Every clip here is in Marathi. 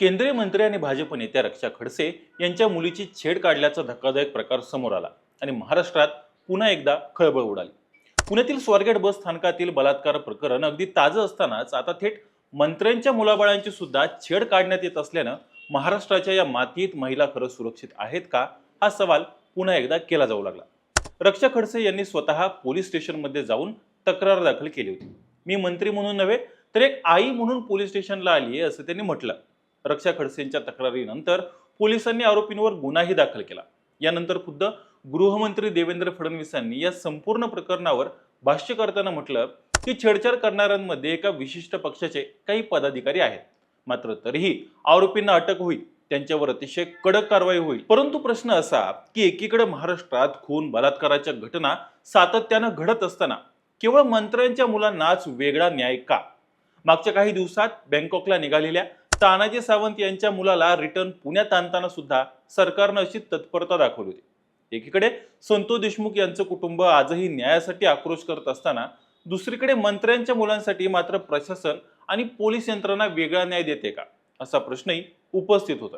केंद्रीय मंत्री आणि भाजप नेत्या रक्षा खडसे यांच्या मुलीची छेड काढल्याचा धक्कादायक प्रकार समोर आला आणि महाराष्ट्रात पुन्हा एकदा खळबळ उडाली. पुण्यातील स्वारगेट बस स्थानकातील बलात्कार प्रकरण अगदी ताजं असतानाच आता थेट मंत्र्यांच्या मुलाबाळांची सुद्धा छेड काढण्यात येत असल्यानं महाराष्ट्राच्या या मातीत महिला खरं सुरक्षित आहेत का हा सवाल पुन्हा एकदा केला जाऊ लागला. रक्षा खडसे यांनी स्वतः पोलीस स्टेशनमध्ये जाऊन तक्रार दाखल केली होती. मी मंत्री म्हणून नव्हे तर एक आई म्हणून पोलीस स्टेशनला आली आहे असं त्यांनी म्हटलं. रक्षा खडसेंच्या तक्रारीनंतर पोलिसांनी आरोपींवर गुन्हाही दाखल केला. यानंतर खुद्द गृहमंत्री देवेंद्र फडणवीसांनी या संपूर्ण प्रकरणावर भाष्य करताना म्हटलं की छेडछाड करणाऱ्यांमध्ये एका विशिष्ट पक्षाचे काही पदाधिकारी आहेत. मात्र तरीही आरोपींना अटक होईल त्यांच्यावर अतिशय कडक कारवाई होईल. परंतु प्रश्न असा की एकीकडे महाराष्ट्रात खून बलात्काराच्या घटना सातत्यानं घडत असताना केवळ मंत्र्यांच्या मुलांनाच वेगळा न्याय का? मागच्या काही दिवसात बँकॉकला निघालेल्या तानाजी सावंत यांच्या मुलाला रिटर्न पुण्यात आणताना सुद्धा सरकारनं अशी तत्परता दाखवली होती. एकीकडे संतोष देशमुख यांचं कुटुंब आजही न्यायासाठी आक्रोश करत असताना दुसरीकडे मंत्र्यांच्या मुलांसाठी मात्र प्रशासन आणि पोलीस यंत्रणा वेगळा न्याय देते का? असा प्रश्नही उपस्थित होता.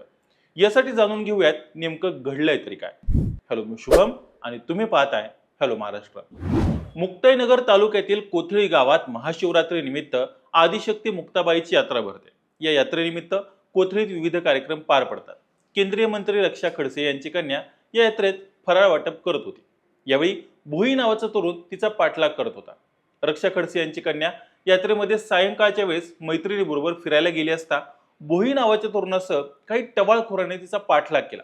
यासाठी जाणून घेऊयात नेमकं घडलंय तरी काय. हॅलो मी शुभम आणि तुम्ही पाहताय हॅलो महाराष्ट्र. मुक्ताईनगर तालुक्यातील कोथळी गावात महाशिवरात्री निमित्त आदिशक्ती मुक्ताबाईची यात्रा भरते. या यात्रेनिमित्त कोथळीत विविध कार्यक्रम पार पडतात. केंद्रीय मंत्री रक्षा खडसे यांची कन्या या यात्रेत फराळ वाटप करत होती. यावेळी भुई नावाचा तरुण तिचा पाठलाग करत होता. रक्षा खडसे यांची कन्या यात्रेमध्ये सायंकाळच्या वेळेस मैत्रिणीबरोबर फिरायला गेली असता भोई नावाच्या तरुणासह काही टवाळखोराने तिचा पाठलाग केला.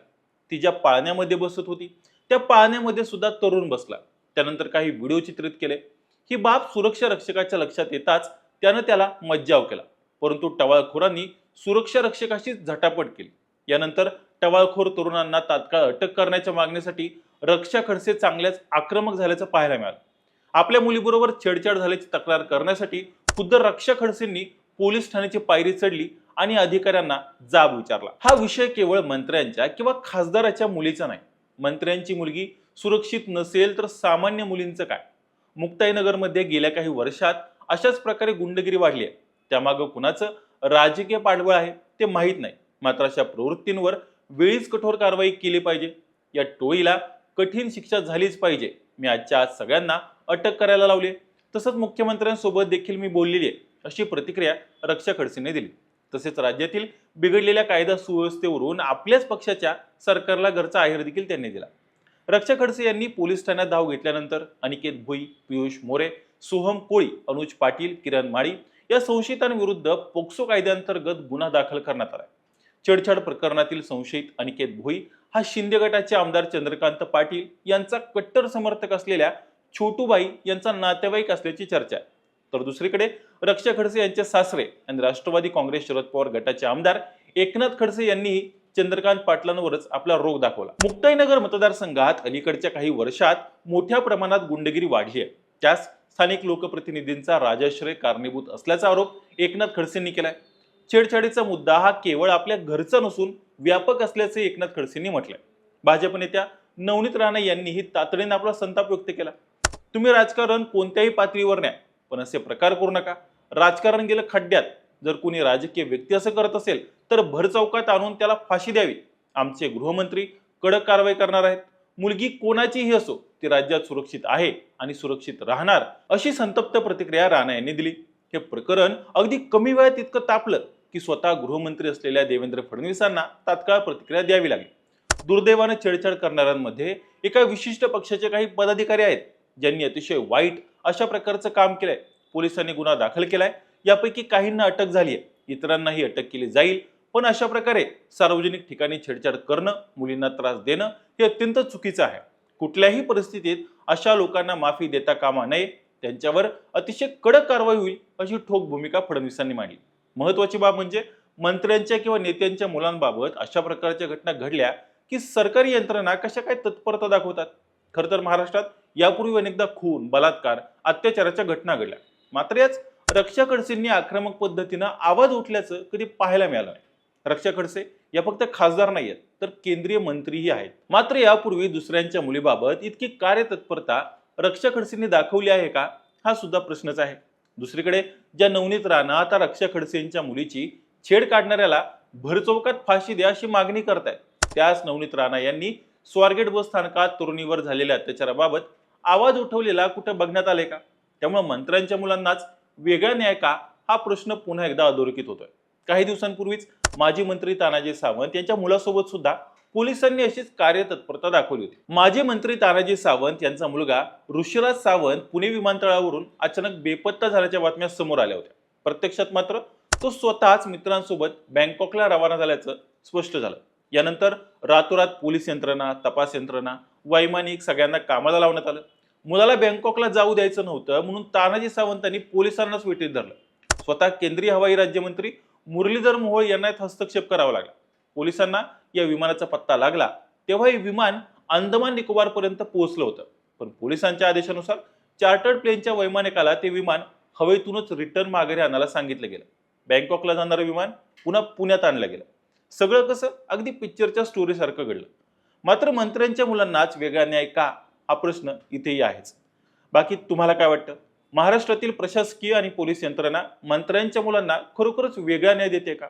ती ज्या पाळण्यामध्ये बसत होती त्या पाळण्यामध्ये सुद्धा तरुण बसला. त्यानंतर काही व्हिडिओ चित्रित केले. ही बाब सुरक्षा रक्षकाच्या लक्षात येताच त्यानं त्याला मज्जाव केला. परंतु टवाळखोरांनी सुरक्षा रक्षकाशी झटापट केली. यानंतर टवाळखोर तरुणांना तात्काळ अटक करण्याच्या मागणीसाठी रक्षा खडसे चांगल्याच आक्रमक झाल्याचं पाहायला मिळालं. आपल्या मुलीबरोबर छेडछाड झाल्याची तक्रार करण्यासाठी खुद्द रक्षा खडसेंनी पोलीस ठाण्याची पायरी चढली आणि अधिकाऱ्यांना जाब विचारला. हा विषय केवळ मंत्र्यांच्या किंवा खासदाराच्या मुलीचा नाही. मंत्र्यांची मुलगी सुरक्षित नसेल तर सामान्य मुलींचं काय? मुक्ताईनगरमध्ये गेल्या काही वर्षात अशाच प्रकारे गुंडगिरी वाढली आहे. त्यामागं कुणाचं राजकीय पाठबळ आहे ते माहीत नाही. मात्र अशा प्रवृत्तींवर वेळीच कठोर कारवाई केली पाहिजे. या टोळीला कठीण शिक्षा झालीच पाहिजे. मी आजच्या आज सगळ्यांना अटक करायला लावली तसंच मुख्यमंत्र्यांसोबत देखील मी बोललेली आहे. अशी प्रतिक्रिया रक्षा खडसेने दिली. तसेच राज्यातील बिघडलेल्या कायदा सुव्यवस्थेवरून आपल्याच पक्षाच्या सरकारला घरचा आहेर देखील त्यांनी दिला. रक्षा खडसे यांनी पोलीस ठाण्यात धाव घेतल्यानंतर अनिकेत भुई पियुष मोरे सोहम कोळी अनुज पाटील किरण माळी या संशयितांविरुद्ध पोक्सो कायद्याअंतर्गत गुन्हा दाखल करण्यात आला छेडछाड प्रकरणातील संशयित अनिकेत भोई हा शिंदे गटाचे आमदार चंद्रकांत पाटील यांचा कट्टर समर्थक असलेल्या छोटूबाई यांचा नातेवाईक असल्याची चर्चा आहे. तर दुसरीकडे रक्षा खडसे यांचे सासरे आणि राष्ट्रवादी काँग्रेस शरद पवार गटाचे आमदार एकनाथ खडसे यांनीही चंद्रकांत पाटलांवरच आपला रोग दाखवला. मुक्ताईनगर मतदारसंघात अलीकडच्या काही वर्षात मोठ्या प्रमाणात गुंडगिरी वाढली आहे. त्यास स्थानिक लोकप्रतिनिधींचा राजाश्रय कारणीभूत असल्याचा आरोप एकनाथ खडसेंनी केलाय. छेडछाडीचा मुद्दा हा केवळ आपल्या घरचा नसून व्यापक असल्याचे एकनाथ खडसेंनी म्हटलंय. भाजप नेत्या नवनीत राणा यांनीही तातडीने आपला संताप व्यक्त केला. तुम्ही राजकारण कोणत्याही पातळीवर न्या पण असे प्रकार करू नका. राजकारण गेलं खड्ड्यात. जर कोणी राजकीय व्यक्ती असं करत असेल तर भरचौकात आणून त्याला फाशी द्यावी. आमचे गृहमंत्री कडक कारवाई करणार आहेत. मुलगी कोणाचीही असो ती राज्यात सुरक्षित आहे आणि सुरक्षित राहणार अशी संतप्त प्रतिक्रिया राणा यांनी दिली. हे प्रकरण अगदी कमी वेळात इतकं तापलं की स्वतः गृहमंत्री असलेल्या देवेंद्र फडणवीसांना तात्काळ प्रतिक्रिया द्यावी लागली. दुर्दैवानं छेडछाड करणाऱ्यांमध्ये एका विशिष्ट पक्षाचे काही पदाधिकारी आहेत ज्यांनी अतिशय वाईट अशा प्रकारचं काम केलंय. पोलिसांनी गुन्हा दाखल केलाय. यापैकी काहींना अटक झाली आहे इतरांनाही अटक केली जाईल पण अशा प्रकारे सार्वजनिक ठिकाणी छेडछाड करणं मुलींना त्रास देणं हे अत्यंत चुकीचं आहे. कुठल्याही परिस्थितीत अशा लोकांना माफी देता कामा नये. त्यांच्यावर अतिशय कडक कारवाई होईल अशी ठोक भूमिका फडणवीसांनी मांडली. महत्वाची बाब म्हणजे मंत्र्यांच्या किंवा नेत्यांच्या मुलांबाबत अशा प्रकारच्या घटना घडल्या की सरकारी यंत्रणा कशा काय तत्परता दाखवतात? खरं तर महाराष्ट्रात यापूर्वी अनेकदा खून बलात्कार अत्याचाराच्या घटना घडल्या. मात्र याच रक्षा खडसेंनी आक्रमक पद्धतीनं आवाज उठल्याचं कधी पाहायला मिळालं नाही. रक्षा खडसे या फक्त खासदार नाही आहेत तर केंद्रीय मंत्रीही आहेत. मात्र यापूर्वी दुसऱ्यांच्या मुलीबाबत इतकी कार्यतत्परता रक्षा खडसेंनी दाखवली आहे का? हा सुद्धा प्रश्नच आहे. दुसरीकडे ज्या नवनीत राणा आता रक्षा खडसेंच्या मुलीची छेड काढणाऱ्याला भरचौकात फाशी द्या अशी मागणी करतायत. त्याच नवनीत राणा यांनी स्वारगेट बस स्थानकात तरुणीवर झालेल्या अत्याचाराबाबत आवाज उठवलेला कुठं बघण्यात आले का? त्यामुळे मंत्र्यांच्या मुलांनाच वेगळा न्याय का? हा प्रश्न पुन्हा एकदा अधोरेखित होतोय. काही दिवसांपूर्वीच माजी मंत्री तानाजी सावंत यांच्या मुलासोबत सुद्धा पोलिसांनी अशीच कार्यतत्परता दाखवली होती. माजी मंत्री तानाजी सावंत यांचा मुलगा ऋषिराज सावंत पुणे विमानतळावरून अचानक बेपत्ता झाल्याच्या बातम्या समोर आल्या होत्या. प्रत्यक्षात मात्र तो स्वतःच मित्रांसोबत बँकॉकला रवाना झाल्याचं स्पष्ट झालं. यानंतर रातोरात पोलीस यंत्रणा तपास यंत्रणा वैमानिक सगळ्यांना कामाला लावण्यात आलं. मुलाला बँकॉकला जाऊ द्यायचं नव्हतं म्हणून तानाजी सावंतांनी पोलिसांनाच वेटीत धरलं. स्वतः केंद्रीय हवाई राज्यमंत्री मुरलीधर मोहोळ यांना एक हस्तक्षेप करावा लागला. पोलिसांना या विमानाचा पत्ता लागला तेव्हा हे विमान अंदमान निकोबारपर्यंत पोहोचलं होतं. पण पोलिसांच्या आदेशानुसार चार्टर्ड प्लेनच्या वैमानिकाला ते विमान हवेतूनच रिटर्न माघारी आणायला सांगितलं गेलं. बँकॉकला जाणारं विमान पुन्हा पुण्यात आणलं गेलं. सगळं कसं अगदी पिक्चरच्या स्टोरीसारखं घडलं. मात्र मंत्र्यांच्या मुलांनाच वेगळा न्याय का? हा प्रश्न इथेही आहेच. बाकी तुम्हाला काय वाटतं? महाराष्ट्रातील प्रशासकीय आणि पोलीस यंत्रणा मंत्र्यांच्या मुलांना खरोखरच वेगळा न्याय देते का?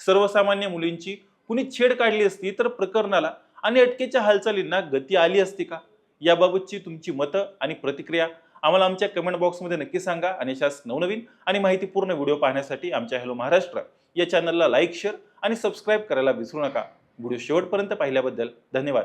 सर्वसामान्य मुलींची कुणी छेड काढली असती तर प्रकरणाला आणि अटकेच्या हालचालींना गती आली असती का? याबाबतची तुमची मतं आणि प्रतिक्रिया आम्हाला आमच्या कमेंट बॉक्समध्ये नक्की सांगा आणि अशाच नवनवीन आणि माहितीपूर्ण व्हिडिओ पाहण्यासाठी आमच्या हॅलो महाराष्ट्र या चॅनलला लाईक शेअर आणि सबस्क्राईब करायला विसरू नका. व्हिडिओ शेवटपर्यंत पाहिल्याबद्दल धन्यवाद.